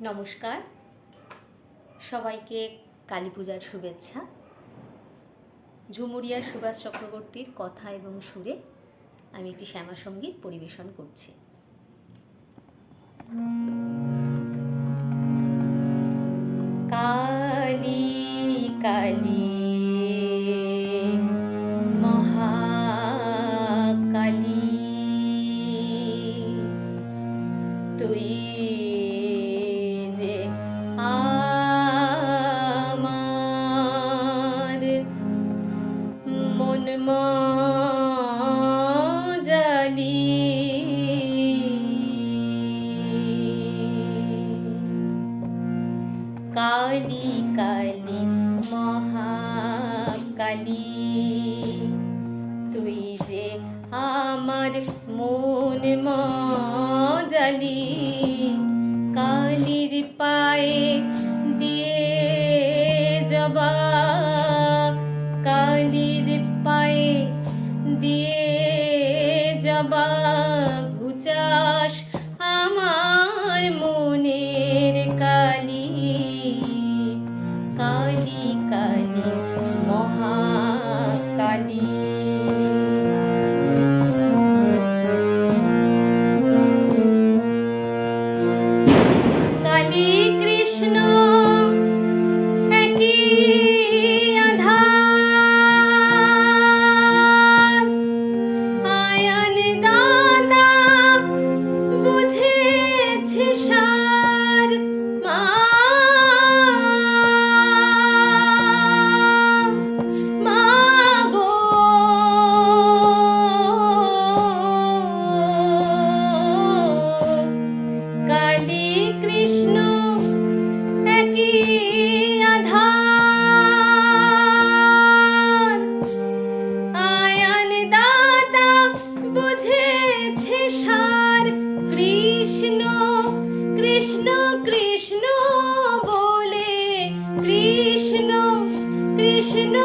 নমস্কার। সবাইকে কালী পূজার শুভেচ্ছা। ঝুমুরিয়া সুভাষ চক্রবর্তীর কথা এবং সুরে আমি একটি শ্যামা সংগীত পরিবেশন করছি। কালী কালী কালী কালি মহাকালি তুই যে আমার মন মজালি কালির পায়ে দিয়ে জবা কৃষ্ণ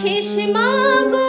রাখিস মা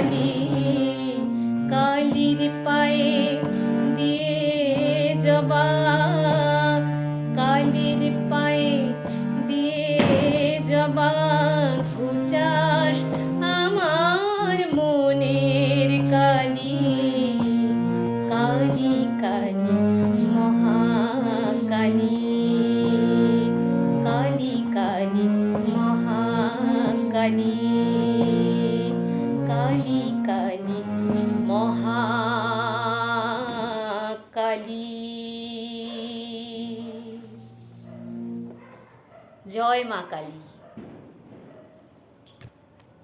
কালী, কালীর পায়ে দিয়ে জবা, কালীর পায়ে দিয়ে জবা খুচাস আমার মনের কালী কালী কালী, মহাকালী, কালী কালী, মহাকালী। জয় মা কালী।